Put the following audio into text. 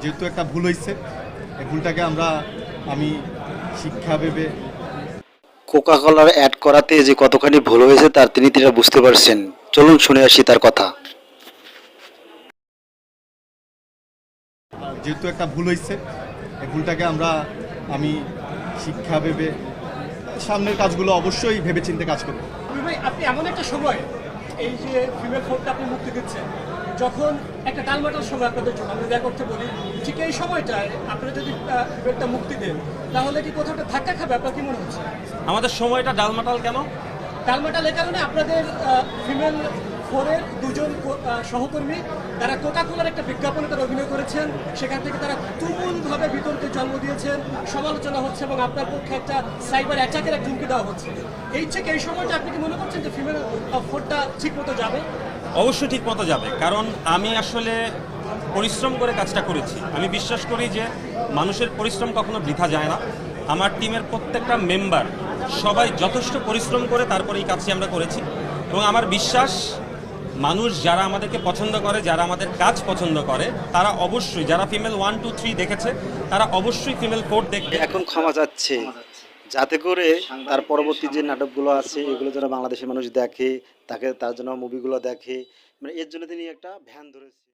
যেহেতু একটা ভুল হয়েছে এই ভুলটাকে আমরা আমি শিক্ষা ভেবে কোকা কলার অ্যাড করাতে যে কতখানি ভুল হয়েছে তার তিনি তিনি বুঝতে পারছেন। চলুন শুনে আসি তার কথা। যেহেতু একটা ভুল হয়েছে এই ভুলটাকে আমরা আমি শিক্ষা ভেবে সামনের কাজগুলো অবশ্যই ভেবে চিন্তে কাজ করব। আপনি এমন একটা সময় এই যে ফিমেল ফোনটা আপনি মুক্তি দিচ্ছেন যখন একটা টালমাটাল সময় আপনাদের জন্য আমি দেখা করতে বলি ঠিক এই সময়টায় আপনারা যদি ফিমেলটা মুক্তি দেন তাহলে কি কোথাও একটা ধাক্কা খাবে আপনার কি মনে হচ্ছে? আমাদের সময়টা ডালমাটাল কেন? টালমাটাল এ কারণে আপনাদের ফিমেল ফোরের দুজন সহকর্মী, তারা কোকা কোলার একটা বিজ্ঞাপনে তারা অভিনয় করেছেন। সেখান থেকে তারা তুমুলভাবে বিতর্কের জন্ম দিয়েছেন। সমালোচনা হচ্ছে এবং আপনার পক্ষে একটা সাইবার অ্যাটাকের এক হুমকি দেওয়া হচ্ছে। এই থেকে এই সময়টা আপনি কি মনে করছেন যে ফিমেল ফোরটা ঠিক মতো যাবে? অবশ্যই ঠিক মতো যাবে। কারণ আমি আসলে পরিশ্রম করে কাজটা করেছি। আমি বিশ্বাস করি যে মানুষের পরিশ্রম কখনো বৃথা যায় না। আমার টিমের প্রত্যেকটা মেম্বার সবাই যথেষ্ট পরিশ্রম করে তারপরে এই কাজটি আমরা করেছি। এবং আমার বিশ্বাস মানুষ যারা আমাদেরকে পছন্দ করে, যারা আমাদের কাজ পছন্দ করে, তারা অবশ্যই, যারা ফিমেল ওয়ান টু থ্রি দেখেছে, তারা অবশ্যই ফিমেল ফোর দেখবে। এখন ক্ষমা যাচ্ছে যাতে করে তার পরবর্তী যে নাটকগুলো আছে, এগুলো যারা বাংলাদেশের মানুষ দেখে, তাকে তার জন্য মুভিগুলো দেখে। মানে এর জন্য তিনি একটা ভ্যান ধরেছে।